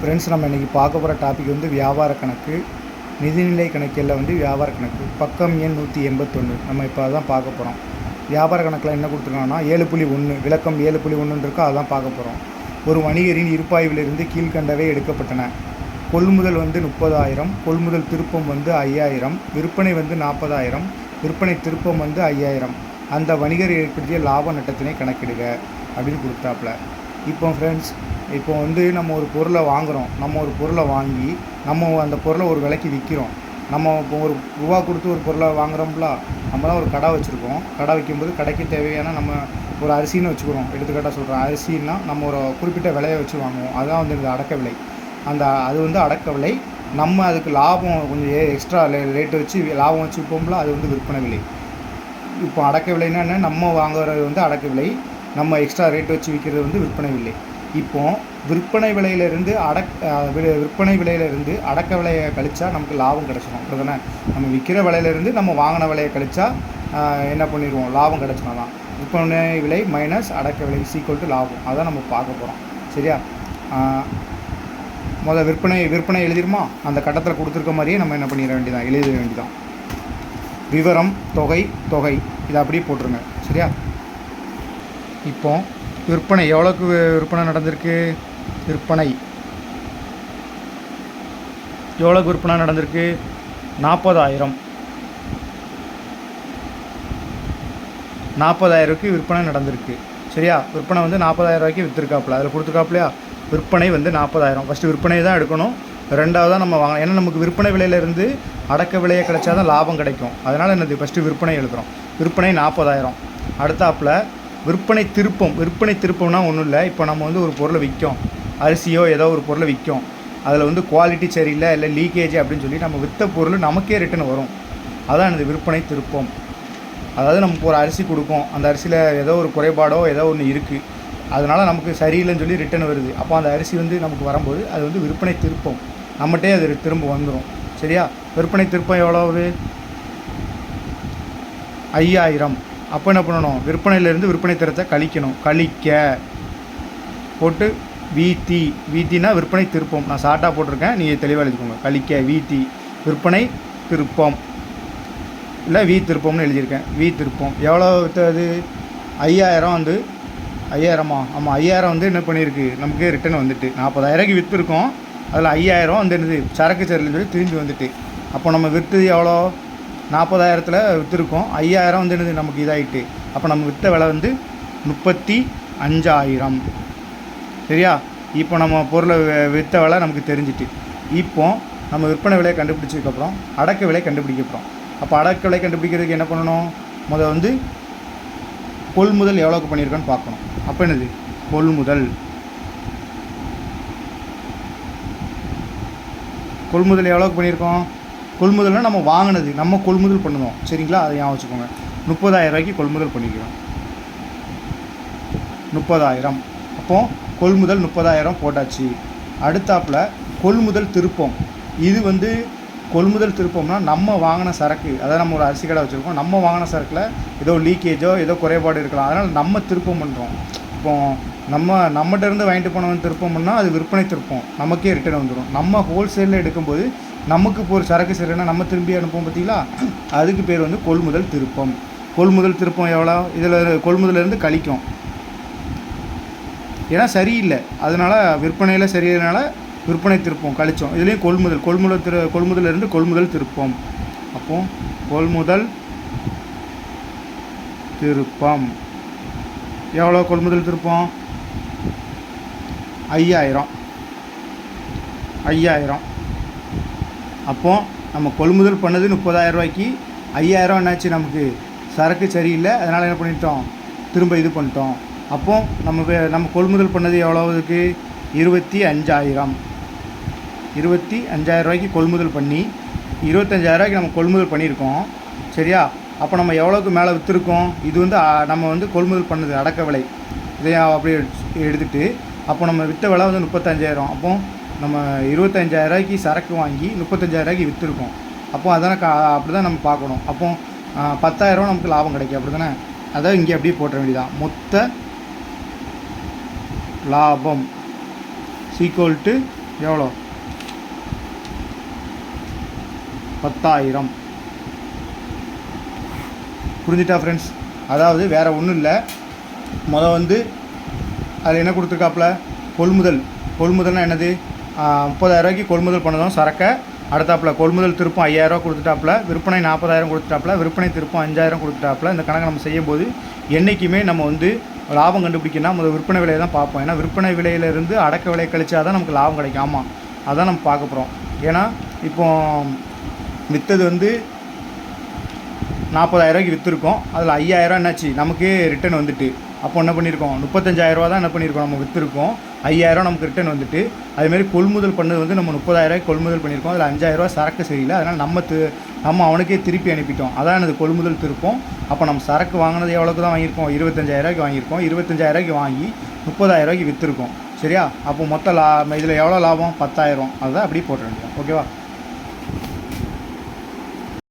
Friends நம்ம இன்றைக்கி பார்க்க போகிற டாபிக் வந்து வியாபார கணக்கு நிதிநிலை கணக்கில் வந்து வியாபார கணக்கு. பக்கம் எண் நூற்றி எண்பத்தொன்று நம்ம இப்போ அதான் பார்க்க போகிறோம் வியாபார கணக்கில் என்ன கொடுத்துருக்காங்கன்னா ஏழு புள்ளி ஒன்று விளக்கம் ஏழு புள்ளி ஒன்றுன்னு இருக்கோ அதான் பார்க்க போகிறோம் ஒரு வணிகரின் இருப்பாய்விலிருந்து கீழ்கண்டவை எடுக்கப்பட்டன. கொள்முதல் வந்து முப்பதாயிரம் கொள்முதல் திருப்பம் வந்து ஐயாயிரம் விற்பனை வந்து நாற்பதாயிரம் விற்பனை திருப்பம் வந்து ஐயாயிரம். அந்த வணிகர் ஏற்படுத்திய லாப நட்டத்தினை கணக்கிடுக அப்படின்னு கொடுத்தாப்புல இப்போ ஃப்ரெண்ட்ஸ் இப்போ வந்து நம்ம ஒரு பொருளை வாங்குகிறோம் நம்ம ஒரு பொருளை வாங்கி நம்ம அந்த பொருளை ஒரு விலைக்கு விற்கிறோம் நம்ம இப்போ ஒரு ரூபா கொடுத்து ஒரு பொருளை வாங்குகிறோம்ல நம்ம தான் ஒரு கடை வச்சுருக்கோம். கடை வைக்கும்போது கடைக்கு தேவையான நம்ம ஒரு அரிசின்னு வச்சுக்கிறோம். எடுத்துக்காட்டாக சொல்கிறோம் அரிசின்னா நம்ம ஒரு குறிப்பிட்ட விலையை வச்சு வாங்குவோம். அதுதான் வந்து இந்த அடக்க விலை. அந்த அது வந்து அடக்க விலை. நம்ம அதுக்கு லாபம் கொஞ்சம் எக்ஸ்ட்ரா ரேட்டு வச்சு லாபம் வச்சு விற்போம்ல அது வந்து விற்பனை விலை. இப்போ அடக்க விலைன்னா என்ன? நம்ம வாங்குறது வந்து அடக்க விலை. நம்ம எக்ஸ்ட்ரா ரேட் வச்சு விற்கிறது வந்து விற்பனை விலை. இப்போ விற்பனை விலையிலிருந்து அடக் விற்பனை விலையிலிருந்து அடக்க விலையை கழிச்சா நமக்கு லாபம் கிடச்சிடும் அப்படிதானே நம்ம விற்கிற விலையிலேருந்து நம்ம வாங்கின விலையை கழிச்சா என்ன பண்ணிடுவோம்? லாபம் கிடச்சிடும் தான் விற்பனை விலை மைனஸ் அடக்க விலை சீக்குவல் டு லாபம். அதான் நம்ம பார்க்க போகிறோம் சரியா? முதல் விற்பனை விற்பனை எழுதிருமா? அந்த கட்டத்தில் கொடுத்துருக்க மாதிரியே நம்ம என்ன பண்ணிட வேண்டியதான் எழுத வேண்டியதான் விவரம் தொகை தொகை. இதை அப்படியே போட்டுருங்க. சரியா? இப்போ விற்பனை எவ்வளோக்கு விற்பனை நடந்திருக்கு? விற்பனை. எவ்வளோக்கு விற்பனை நடந்திருக்கு? நாற்பதாயிரம். நாற்பதாயிரூவாய்க்கு விற்பனை நடந்திருக்கு. சரியா? விற்பனை வந்து நாற்பதாயிரம் ரூபாய்க்கு விற்றுருக்காப்புல அதில் கொடுத்துருக்காப்புலையா? விற்பனை வந்து நாற்பதாயிரம். ஃபஸ்ட்டு விற்பனை தான் எடுக்கணும். ரெண்டாவதாக நம்ம வாங்க ஏன்னா நமக்கு விற்பனை விலையிலேருந்து அடக்க விலையை கிடைச்சா தான் லாபம் கிடைக்கும். அதனால் என்னது? ஃபஸ்ட்டு விற்பனை எழுதுகிறோம் விற்பனை நாற்பதாயிரம். அடுத்தாப்புல விற்பனை திருப்பம் விற்பனை திருப்பம்னா ஒன்றும் இல்லை. இப்போ நம்ம வந்து ஒரு பொருளை விற்கும். அரிசியோ ஏதோ ஒரு பொருளை விற்கும். அதில் வந்து குவாலிட்டி சரியில்லை இல்லை லீக்கேஜ் அப்படின்னு சொல்லி நம்ம விற்ற பொருள் நமக்கே ரிட்டர்ன் வரும். அதான் எனது விற்பனை திருப்பம். அதாவது நமக்கு ஒரு அரிசி கொடுக்கும். அந்த அரிசியில் ஏதோ ஒரு குறைபாடோ ஏதோ ஒன்று இருக்குது அதனால் நமக்கு சரியில்லைன்னு சொல்லி ரிட்டர்ன் வருது. அப்போ அந்த அரிசி வந்து நமக்கு வரும்போது அது வந்து விற்பனை திருப்பம். நம்மகிட்டே அது திரும்ப வந்துடும் சரியா? விற்பனை திருப்பம் எவ்வளவு? ஐயாயிரம். அப்போ என்ன பண்ணணும்? விற்பனையிலேருந்து விற்பனை திறத்தை கழிக்கணும். கழிக்க போட்டு வீத்தி வீத்தினா விற்பனை திருப்பம். நான் ஷார்ட்டாக போட்டிருக்கேன். நீங்கள் தெளிவாக எழுதிக்கோங்க. கழிக்க வீத்தி விற்பனை திருப்பம். இல்லை வீ திருப்பம்னு எழுதியிருக்கேன். வீ திருப்பம். எவ்வளோ அது? ஐயாயிரம் வந்து ஐயாயிரமா? ஆமாம் ஐயாயிரம் வந்து என்ன பண்ணியிருக்கு? நமக்கு ரிட்டர்ன் வந்துட்டு. நாற்பதாயிரக்கு விற்றுருக்கோம் அதில் ஐயாயிரம் வந்து என்னது? சரக்கு சரியில்லைன்னு சொல்லி திரும்பி வந்துட்டு. அப்போ நம்ம விற்றது எவ்வளோ? நாற்பதாயிரத்தில் விற்றுருக்கோம் ஐயாயிரம் வந்து என்னது? நமக்கு இதாகிட்டு அப்போ நம்ம விற்ற விலை வந்து முப்பத்தி அஞ்சாயிரம். சரியா? இப்போ நம்ம பொருளை விற்ற விலை நமக்கு தெரிஞ்சிட்டு. இப்போ நம்ம விற்பனை விலையை கண்டுபிடிச்சதுக்கப்புறம் அடக்க விலை கண்டுபிடிக்க போகிறோம் அப்போ அடக்க விலை கண்டுபிடிக்கிறதுக்கு என்ன பண்ணணும்? முதல் வந்து கொள்முதல் எவ்வளோக்கு பண்ணியிருக்கோன்னு பார்க்கணும். அப்போ என்னது? கொள்முதல் கொள்முதல் எவ்வளோக்கு பண்ணியிருக்கோம்? கொள்முதல்னா நம்ம வாங்கினது நம்ம கொள்முதல் பண்ணுவோம் சரிங்களா? அதை ஞாபகம் வச்சுக்கோங்க. முப்பதாயிரம் ரூபாய்க்கு கொள்முதல் பண்ணிக்கிறோம். முப்பதாயிரம். அப்போது கொள்முதல் முப்பதாயிரம் போட்டாச்சு. அடுத்தாப்புல கொள்முதல் திருப்பம். இது வந்து கொள்முதல் திருப்பம்னா நம்ம வாங்கின சரக்கு. அதாவது நம்ம ஒரு அரிசி கடை வச்சுருக்கோம். நம்ம வாங்கின சரக்கில் ஏதோ லீக்கேஜோ ஏதோ குறைபாடு இருக்கலாம். அதனால் நம்ம திருப்பம் பண்ணுறோம் இப்போ நம்ம நம்மகிட்ட இருந்து வாங்கிட்டு போனவன் திருப்பம் பண்ணால் அது விற்பனை திருப்பம். நமக்கே ரிட்டர்ன் வந்துடும் நம்ம ஹோல்சேலில் எடுக்கும்போது நமக்கு இப்போ ஒரு சரக்கு சரின்னா நம்ம திரும்பி அனுப்புவோம் பார்த்தீங்களா? அதுக்கு பேர் வந்து கொள்முதல் திருப்பம். கொள்முதல் திருப்பம் எவ்வளோ? இதில் கொள்முதலேருந்து கழிக்கும். ஏன்னா சரியில்லை. அதனால் விற்பனையில் சரியில்லைனால விற்பனை திருப்பம் கழிச்சோம். இதுலேயும் கொள்முதல் கொள்முதல் திரு கொள்முதல் இருந்து கொள்முதல் திருப்பம். அப்போ கொள்முதல் திருப்பம். எவ்வளோ கொள்முதல் திருப்பம்? ஐயாயிரம். ஐயாயிரம். அப்போ நம்ம கொள்முதல் பண்ணது முப்பதாயிரம் ரூபாய்க்கு ஐயாயிரம் என்னாச்சு நமக்கு? சரக்கு சரியில்லை. அதனால் என்ன பண்ணிட்டோம்? திரும்ப இது பண்ணிட்டோம். அப்போ நம்ம நம்ம கொள்முதல் பண்ணது எவ்வளவுக்கு? இருபத்தி அஞ்சாயிரம். இருபத்தி அஞ்சாயிரம் ரூபாய்க்கு கொள்முதல் பண்ணி இருபத்தஞ்சாயிரம் ரூபாய்க்கு நம்ம கொள்முதல் பண்ணியிருக்கோம். சரியா? அப்போ நம்ம எவ்வளோக்கு மேலே விற்றுருக்கோம் இது வந்து நம்ம வந்து கொள்முதல் பண்ணது அடக்க விலை இதை அப்படியே எடுத்துகிட்டு அப்போ நம்ம விற்ற விலை வந்து முப்பத்தஞ்சாயிரம். அப்போ நம்ம இருபத்தஞ்சாயிரரூவாய்க்கு சரக்கு வாங்கி முப்பத்தஞ்சாயிரரூவாய்க்கு விற்றுருக்கோம் அப்போ அதான் கா அப்படி தான் நம்ம பார்க்கணும். அப்போ பத்தாயிரரூவா நமக்கு லாபம் கிடைக்கும். அப்படி தானே அதான் இங்கே அப்படியே போட்ட வேண்டியதான் மொத்த லாபம் சீக்குவல் டு எவ்வளோ? பத்தாயிரம். புரிஞ்சுட்டா ஃப்ரெண்ட்ஸ் அதாவது வேறு ஒன்றும் இல்லை. மொதல் வந்து அதில் என்ன கொடுத்துருக்காப்புல? கொள்முதல். கொள்முதல்னால் என்னது? முப்பதாயிரரூவாய்க்கு கொள்முதல் பண்ணதும் சரக்கை. அடுத்தாப்பில் கொள்முதல் திருப்பம் ஐயாயிரரூவா கொடுத்துட்டாப்புல. விற்பனை நாற்பதாயிரம் கொடுத்துட்டாப்புல. விற்பனை திருப்பம் அஞ்சாயிரம் கொடுத்துட்டாப்புல. இந்த கணக்கு நம்ம செய்யும்போது என்றைக்குமே நம்ம வந்து லாபம் கண்டுபிடிக்கணும்னா முதல் விற்பனை விலையை தான் பார்ப்போம். ஏன்னா விற்பனை விலையிலேருந்து அடக்க விலை கழிச்சா தான் நமக்கு லாபம் கிடைக்கும். ஆமாம் அதான் நம்ம பார்க்க போகிறோம் ஏன்னா இப்போ விற்றது வந்து நாற்பதாயிரரூவாய்க்கு விற்றுருக்கோம் அதில் ஐயாயிரம் என்னாச்சு? நமக்கே ரிட்டர்ன் வந்துட்டு. அப்போ என்ன பண்ணியிருக்கோம்? முப்பத்தஞ்சாயிரரூவா தான் என்ன பண்ணியிருக்கோம்? நம்ம விற்றுருக்கோம் ஐயாயிரம் நமக்கு ரிட்டர்ன் வந்துட்டு. அதுமாரி கொள்முதல் பண்ணது வந்து நம்ம முப்பதாயிரரூவாய்க்கு கொள்முதல் பண்ணியிருக்கோம். அதில் அஞ்சாயிரரூவா சரக்கு சரியில்லை. அதனால் நம்ம தி நம்ம அவனுக்கே திருப்பி அனுப்பிட்டோம். அதான் எனது கொள்முதல் திருப்பம். அப்போ நம்ம சரக்கு வாங்கினது எவ்வளோக்கு தான் வாங்கியிருக்கோம்? இருபத்தஞ்சாயிரரூவாய்க்கு வாங்கியிருக்கோம். இருபத்தஞ்சாயிரரூவாய்க்கு வாங்கி முப்பதாயிரரூவாய்க்கு விற்றுருக்கோம் சரியா? அப்போ மொத்த லா இதில் எவ்வளோ லாபம்? பத்தாயிரம். அதுதான் அப்படியே போட்டுற ஓகேவா?